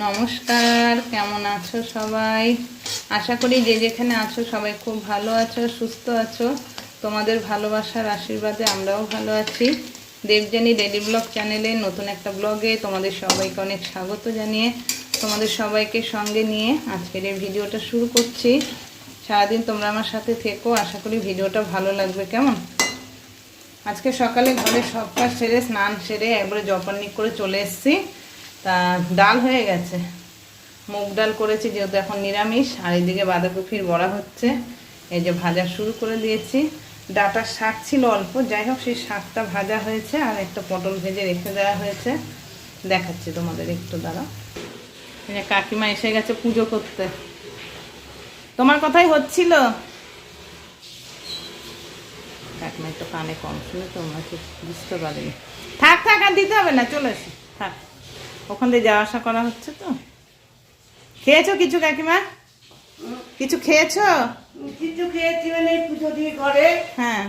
নমস্কার, কেমন আছো সবাই? আশা করি যে যেখানে আছো সবাই খুব ভালো আছো, সুস্থ আছো। তোমাদের ভালোবাসার আশীর্বাদে আমরাও ভালো আছি। দেবজানি রেডি ব্লগ চ্যানেলে নতুন একটা ব্লগে তোমাদের সবাইকে অনেক স্বাগত জানিয়ে তোমাদের সবাইকে সঙ্গে নিয়ে আজকের এই ভিডিওটা শুরু করছি। সারাদিন তোমরা আমার সাথে থেকো, আশা করি ভিডিওটা ভালো লাগবে, কেমন? আজকে সকালে ঘরে সব কাজ সেরে, স্নান সেরে একবারে জপানিক করে চলে এসেছি। তা ডাল হয়ে গেছে। মুগ ডাল করেছি যেহেতু এখন নিরামিষ, আর এদিকে বাঁধাকপির বড়া হচ্ছে। এই যে ভাজা শুরু করে দিয়েছি। ডাটার শাক ছিল অল্প, যাই হোক সেই শাকটা ভাজা হয়েছে আর একটা পটল ভেজে রেখে দেওয়া হয়েছে। দেখাচ্ছি তোমাদের একটু দ্বারা কাকিমা এসে গেছে পুজো করতে। তোমার কথাই হচ্ছিল? কাকিমা একটু কানে কম শুনে তোমরা ঠিক বুঝতে পারিনি। থাক থাক, আর দিতে হবে না, চলে এসো। থাক। ওখান দিয়ে যাওয়া আসা করা হচ্ছে তো? খেয়েছো কিছু কাকিমা? কিছু খেয়েছো? কিছু খেয়েছি মানে পুজো দিয়ে ঘরে। হ্যাঁ।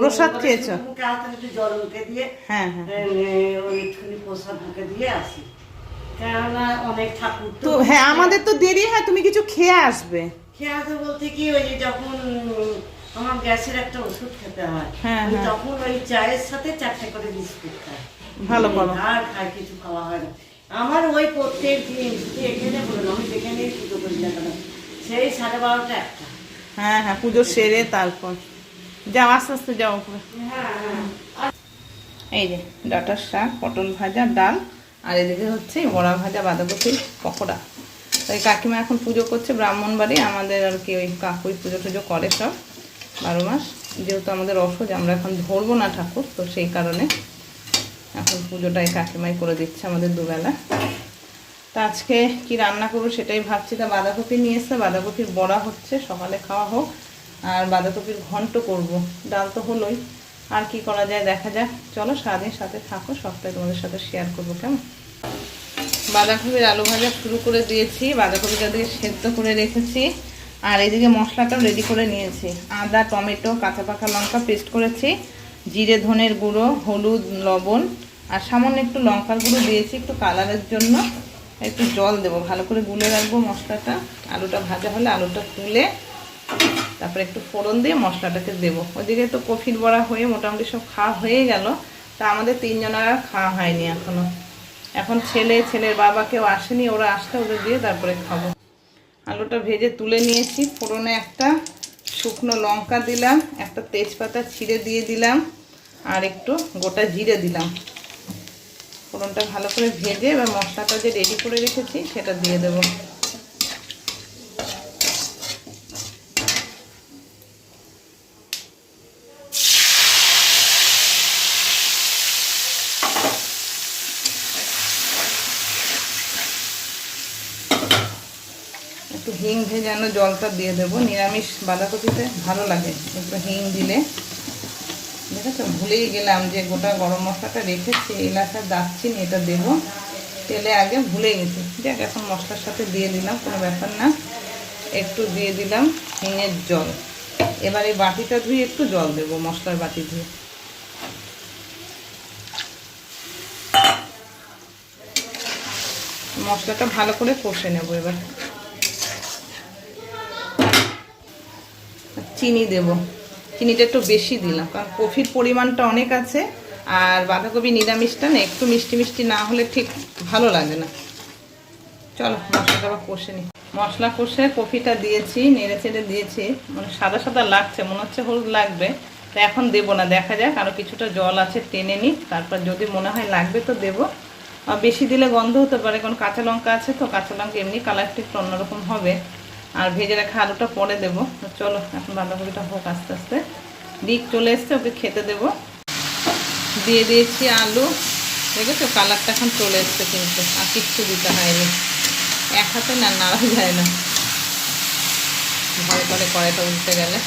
প্রসাদ খেয়েছো? মুখে একটু জল মুখে দিয়ে হ্যাঁ হ্যাঁ। প্রসাদ মুখে দিয়ে আসি। অনেক ঠাকুর তো। হ্যাঁ আমাদের তো দেরি হয় তুমি কিছু খেয়ে আসবে। খেয়ে আসে বলতে কি ওই যে যখন আমার গ্যাসের একটা ওষুধ খেতে হয় হ্যাঁ, হ্যাঁ। তখন ওই চায়ের সাথে চারটে করে বিস্কুট খায় ভালো করো। আর খায় কিছু খাওয়া হয় না। আমার ওই প্রত্যেক দিন শুধু এখানে বললাম আমি পুজো করি সেই সাড়ে বারোটা একটা। হ্যাঁ হ্যাঁ পুজো সেরে তারপর। যাও আস্তে আস্তে যাও উপরে। হ্যাঁ হ্যাঁ। এই যে ডাটার শাক পটল ভাজা ডাল আর এদিকে হচ্ছে বড়া ভাজা বাঁধাকপির পকোড়া। তাই কাকিমা এখন পুজো করছে ব্রাহ্মণবাড়ি আমাদের আর কি ওই কাকুই পুজো টুজো করে সব বারো মাস। যেহেতু আমাদের অসুজ আমরা এখন ধরবো না ঠাকুর তো সেই কারণে এখন পুজোটাই কাকিমাই করে দিচ্ছে আমাদের দুবেলা। তা আজকে কি রান্না করব সেটাই ভাবছি। তা বাঁধাকপি নিয়ে এসছে, বাঁধাকপির বড়া হচ্ছে, সকালে খাওয়া হোক। আর বাঁধাকপির ঘন্ট করব, ডাল তো হলোই। আর কি করা যায় দেখা যাক। চলো সারাদিন সাথে থাকো, সবটাই তোমাদের সাথে শেয়ার করব, কেমন? বাঁধাকপির আলু ভাজা শুরু করে দিয়েছি, বাঁধাকপিটা দিয়ে সেদ্ধ করে রেখেছি। আর এদিকে মশলাটাও রেডি করে নিয়েছি। আদা, টমেটো, কাঁচা পাকা লঙ্কা পেস্ট করেছি। জিরে, ধনের গুঁড়ো, হলুদ, লবণ। আর সামান্য একটু লঙ্কার গুঁড়ো দিয়েছি, একটু কালারের জন্য। একটু জল দেবো, ভালো করে গুলে রাখব মশলাটা। আলুটা ভাজা হলে আলুটা তুলে, তারপরে একটু ফোড়ন দিয়ে মশলাটাকে দেবো। ওইদিকে তো কফির বড়া হয়ে মোটামুটি সব খাওয়া হয়ে গেল, তা আমাদের তিনজনের আর খাওয়া হয়নি এখনও। এখন ছেলে, ছেলের বাবা কেউ আসেনি, ওরা আসতে ওদের দিয়ে তারপরে খাব। আলুটা ভেজে তুলে নিয়েছি, ফোড়নে একটা শুকনো লঙ্কা দিলাম, একটা তেজপাতা ছিঁড়ে দিয়ে দিলাম, আর একটু গোটা জিরে দিলাম। ফোড়নটা ভালো করে ভেজে এবার মশলাটা যে রেডি করে রেখেছি, সেটা দিয়ে দেবো। একটু হিং ভেজানো জলটা দিয়ে দেবো, নিরামিষ বাঁধাকপিতে ভালো লাগে, একটু হিং দিলে। দেখেছ ভুলেই গেলাম যে গোটা গরম মশলাটা রেখেছি এলাকার দারচিনি, এটা দেবো। তেলে আগে ভুলে গেছি। দেখ এখন মশলার সাথে দিয়ে দিলাম, কোনো ব্যাপার না। একটু দিয়ে দিলাম হিঙের জল। এবার এই বাটিটা ধুয়ে একটু জল দেবো, মশলার বাটি ধুয়ে। মশলাটা ভালো করে কষে নেব এবার। চিনি দেব। চিনিটা একটু বেশি দিলাম, কারণ কফির পরিমাণটা অনেক আছে, আর বাঁধাকপি নিরামিষটা না, একটু মিষ্টি মিষ্টি না হলে ঠিক ভালো লাগে না। চলো, মশলাটা আবার কষে নি মশলা কষে কফিটা দিয়েছি, নেড়ে চেড়ে দিয়েছি মানে সাদা সাদা লাগছে, মনে হচ্ছে হলুদ লাগবে, তো এখন দেবো না, দেখা যাক আরও কিছুটা জল আছে, টেনে নিই, তারপর যদি মনে হয় লাগবে তো দেবো। আর বেশি দিলে গন্ধ হতে পারে, কারণ কাঁচা লঙ্কা আছে তো, কাঁচা লঙ্কা এমনি কালারটা একটু অন্যরকম হবে। আর ভেজে রাখা আলুটা পরে দেবো। চলো, এখন বাঁধাকপিটা হোক আস্তে আস্তে। দিক চলে এসছে, ওকে খেতে দেবো। দিয়ে দিয়েছি আলু। দেখেছ? কালারটা এখন চলে এসছে কিন্তু, আর কিচ্ছু দিতে হয়নি। এক হাতে না, নাড়া যায় না। ভয় করে কড়াইটা উঠতে গেলে।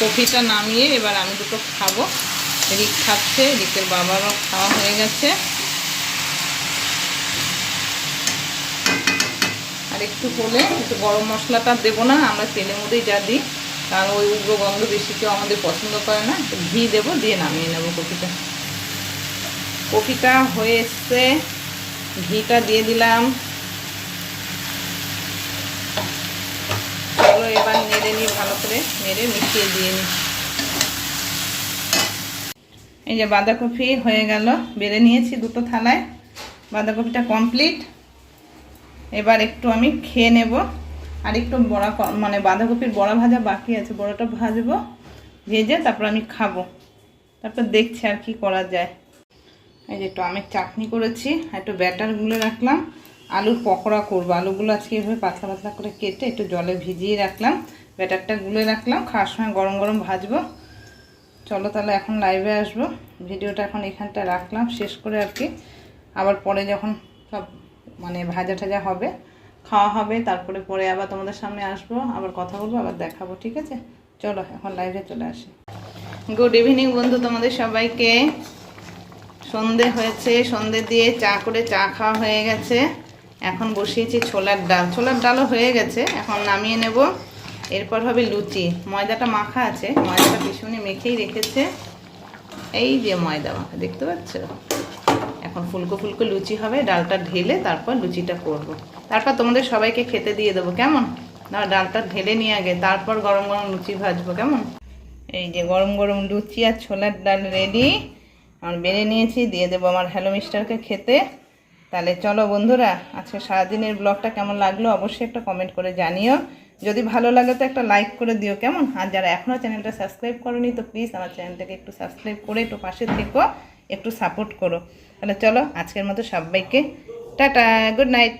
কফিটা নামিয়ে এবার আমি দুটো খাব। রিক খাচ্ছে, রিকের বাবারও খাওয়া হয়ে গেছে। আর একটু হলে একটু গরম মশলাটা দেবো না, আমরা তেলের মধ্যেই যা দিই। কারণ ওই উগ্র গন্ধ বেশি কেউ আমাদের পছন্দ করে না ঘি দেবো, দিয়ে নামিয়ে নেব কপিটা কপিটা হয়ে এসছে, ঘিটা দিয়ে দিলাম। চলো এবার নেড়ে নিই ভালো করে নেড়ে মিশিয়ে দিয়ে নিই। এই যে বাঁধাকপি হয়ে গেল বেড়ে নিয়েছি দুটো থালায়। বাঁধাকপিটা কমপ্লিট এবার একটু আমি খেয়ে নেব। আর একটু বড়া মানে বাঁধাকপির বড়া ভাজা বাকি আছে, বড়াটা ভাজবো, ভেজে তারপর আমি খাব। তারপর দেখছি আর কি করা যায়। এই যে একটু আমের চাটনি করেছি, আর একটু ব্যাটার গুলে রাখলাম। আলুর পকোড়া করব। আলুগুলো আজকে এভাবে পাতলা পাতলা করে কেটে একটু জলে ভিজিয়ে রাখলাম। ব্যাটারটা গুলে রাখলাম, খাওয়ার সময় গরম গরম ভাজবো। চলো তাহলে এখন লাইভে আসব। ভিডিওটা এখন এখানটা রাখলাম, শেষ করে আর কি। আবার পরে যখন সব মানে ভাজা টাজা হবে, খাওয়া হবে, তারপরে পরে আবার তোমাদের সামনে আসব, আবার কথা বলব, আবার দেখাবো, ঠিক আছে? চলো, এখন লাইভে চলে আসি। গুড ইভিনিং বন্ধু তোমাদের সবাইকে। সন্ধে হয়েছে, সন্ধে দিয়ে চা করে চা খাওয়া হয়ে গেছে। এখন বসিয়েছি ছোলার ডাল। ছোলার ডালও হয়ে গেছে, এখন নামিয়ে নেব। এরপর হবে লুচি। ময়দাটা মাখা আছে, ময়দাটা পিছনে মেখেই রেখেছে। এই যে ময়দা মাখা, দেখতে পাচ্ছ? এখন ফুলকো ফুলকো লুচি হবে, ডালটা ঢেলে তারপর লুচিটা করব। তারপর তোমাদের সবাইকে খেতে দিয়ে দেবো, কেমন? না, ডালটা ঢেলে নিয়ে আগে, তারপর গরম গরম লুচি ভাজবো, কেমন? এই যে গরম গরম লুচি আর ছোলার ডাল রেডি আর বেড়ে নিয়েছি, দিয়ে দেবো আমার হ্যালো মিস্টারকে খেতে। তাহলে চলো বন্ধুরা, আজকে সারাদিনের ব্লগটা কেমন লাগল অবশ্যই একটা কমেন্ট করে জানিও। যদি ভালো লাগে তো একটা লাইক করে দিও, কেমন? আর যারা এখনও চ্যানেলটা সাবস্ক্রাইব করনি তো প্লিজ আমার চ্যানেলটাকে একটু সাবস্ক্রাইব করে একটু পাশে থেকো। একটু সাপোর্ট করো। তাহলে চলো আজকের মতো সবাইকে টাটা গুড নাইট